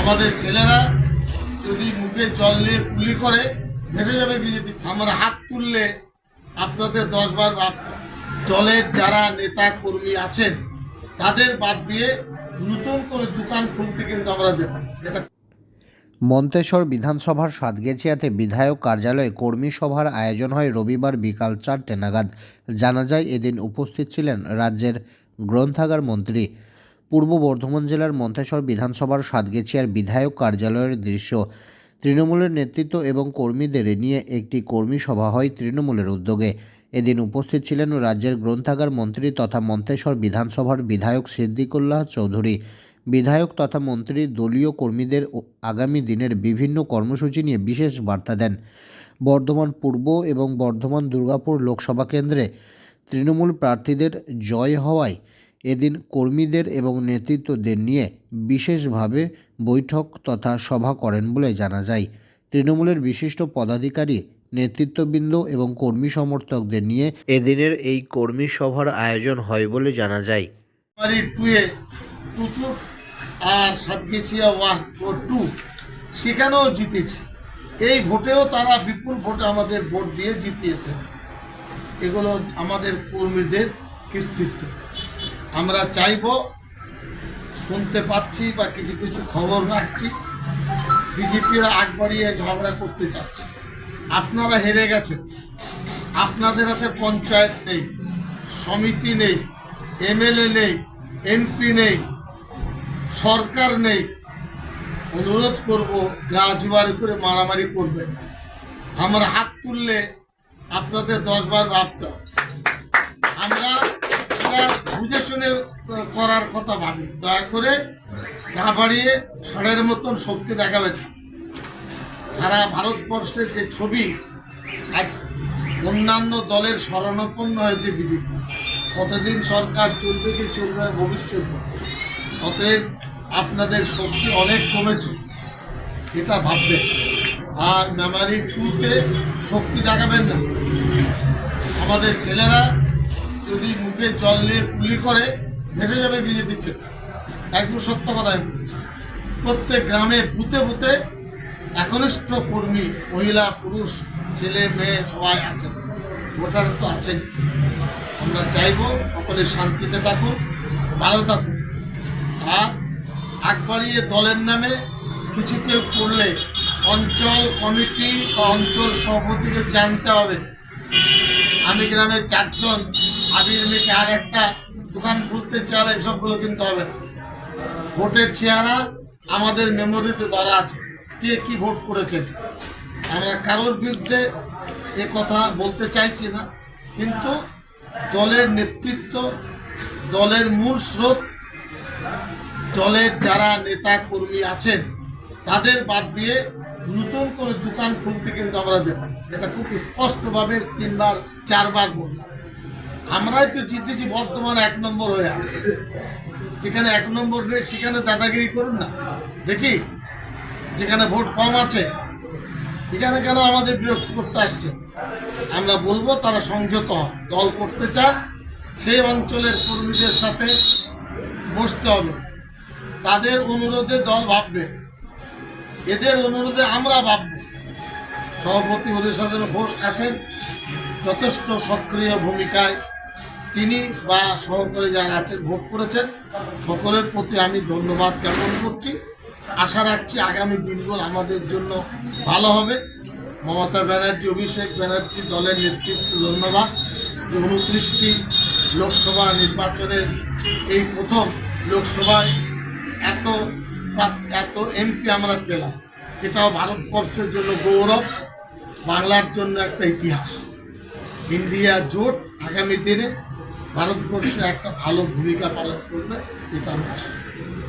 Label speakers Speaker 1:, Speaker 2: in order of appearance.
Speaker 1: আমাদের ছেলেরা যদি মুখে জল নিয়ে কুলি করে, ভেসে যাবে বিজেপি। আমরা হাত তুললে আপনাদের দশবার ভাব দলের যারা নেতা কর্মী আছেন, তাদের বাদ দিয়ে নতুন করে দোকান খুলতে কিন্তু আমরা দেব
Speaker 2: মন্তেশ্বর বিধানসভার সাতগেছিয়াতে বিধায়ক কার্যালয়ে কর্মী সভার আয়োজন হয় রবিবার বিকাল চারটে নাগাদ। জানা যায়, এদিন উপস্থিত ছিলেন রাজ্যের গ্রন্থাগার মন্ত্রী পূর্ব বর্ধমান জেলার মন্তেশ্বর বিধানসভার সাতগেছিয়ার বিধায়ক কার্যালয়ের দৃশ্য। তৃণমূলের নেতৃত্ব এবং কর্মীদের নিয়ে একটি কর্মী সভা হয় তৃণমূলের উদ্যোগে। এদিন উপস্থিত ছিলেন রাজ্যের গ্রন্থাগার মন্ত্রী তথা মন্তেশ্বর বিধানসভার বিধায়ক সিদ্দিকুল্লাহ চৌধুরী। বিধায়ক তথা মন্ত্রী দলীয় কর্মীদের আগামী দিনের বিভিন্ন কর্মসূচি নিয়ে বিশেষ বার্তা দেন। বর্ধমান পূর্ব এবং বর্ধমান দুর্গাপুর লোকসভা কেন্দ্রে তৃণমূল প্রার্থীদের জয় হওয়ায় এদিন কর্মীদের এবং নেতৃত্বদের নিয়ে বিশেষভাবে বৈঠক তথা সভা করেন বলে জানা যায়। তৃণমূলের বিশিষ্ট পদাধিকারী, নেতৃত্ববৃন্দ এবং কর্মী সমর্থকদের নিয়ে এদিনের এই কর্মী সভার আয়োজন হয় বলে জানা যায়।
Speaker 1: আর সাতগেছিয়া ওয়ান ও টু সেখানেও জিতেছে। এই ভোটেও তারা বিপুল ভোটে আমাদের ভোট দিয়ে জিতিয়েছে এগুলো আমাদের কর্মীদের কৃতিত্ব। আমরা চাইব শুনতে পাচ্ছি বা কিছু কিছু খবর রাখছি। বিজেপিরা আগ বাড়িয়ে ঝগড়া করতে চাচ্ছে। আপনারা হেরে গেছেন। আপনাদের হাতে পঞ্চায়েত নেই, সমিতি নেই, এমএলএ নেই, এমপি নেই, সরকার নেই। অনুরোধ করব গা জুয়ারি করে মারামারি করবেন না। আমরা হাত তুললে আপনাদের দশবার ভাবতে হবে। বুঝে শুনে করার কথা ভাবি। দয়া করে গা বাড়িয়ে ষাঁড়ের মতন শক্তি দেখাবেন না। সারা ভারতবর্ষের যে ছবি, এক অন্যান্য দলের শরণাপন্ন হয়েছে বিজেপি। কতদিন সরকার চলবে কি চলবে ভবিষ্যৎ অতএব আপনাদের শক্তি অনেক কমেছে, এটা ভাববেন। আর মেমারি টুতে শক্তি দেখাবেন না। আমাদের ছেলেরা যদি মুখে জল নিয়ে কুলি করে ভেসে যাবে বিজেপি ছেলে। একদম সত্য কথা। প্রত্যেক গ্রামে বুথে বুথে একনিষ্ঠ কর্মী, মহিলা, পুরুষ, ছেলে, মেয়ে সবাই আছেন ভোটার তো আছেন আমরা চাইব সকলে শান্তিতে থাকুন ভালো থাকুন আর আগ বাড়িয়ে দলের নামে কিছু কেউ করলে অঞ্চল কমিটি বা অঞ্চল সভাপতিকে জানতে হবে। আমি গ্রামের চারজন, আবির মেয়েকে আর একটা দোকান খুলতে চেহারা এসবগুলো কিন্তু হবে না। ভোটের চেহারা আমাদের মেমোরিতে ধরা আছে। কে কি ভোট করেছেন? আমরা কারোর বিরুদ্ধে এ কথা বলতে চাইছি না, কিন্তু দলের নেতৃত্ব, দলের মূল স্রোত, দলের যারা নেতা কর্মী আছেন, তাদের বাদ দিয়ে নতুন করে দোকান খুলতে কিন্তু আমরা দেব এটা খুব স্পষ্টভাবে তিনবার, চারবার বললাম। আমরাই তো জিতেছি, বর্তমান এক নম্বর হয়ে আছে। যেখানে এক নম্বর নেই সেখানে দাদাগিরি করুন না। দেখি, যেখানে ভোট কম আছে, এখানে কেন আমাদের বিরক্ত করতে আসছে? আমরা বলব, তারা সংযত দল করতে চান, সেই অঞ্চলের কর্মীদের সাথে বসতে হবে। তাদের অনুরোধে দল ভাববে। এদের অনুরোধে আমরা ভাবব সভাপতি হরিসাধন ঘোষ আছেন। যথেষ্ট সক্রিয় ভূমিকায় তিনি বা সহকারী যারা আছেন, ভোট করেছেন, সকলের প্রতি আমি ধন্যবাদ জ্ঞাপন করছি। আশা রাখছি আগামী দিনগুলো আমাদের জন্য ভালো হবে। মমতা ব্যানার্জি, অভিষেক ব্যানার্জি দলের নেতৃত্ব ধন্যবাদ। যে উনত্রিশটি লোকসভা নির্বাচনের এই প্রথম লোকসভায় এত এত এমপি আমরা পেলাম এটাও ভারতবর্ষের জন্য গৌরব, বাংলার জন্য একটা ইতিহাস ইন্ডিয়া জোট আগামী দিনে ভারতবর্ষে একটা ভালো ভূমিকা পালন করবে, এটা আমি আশা করি।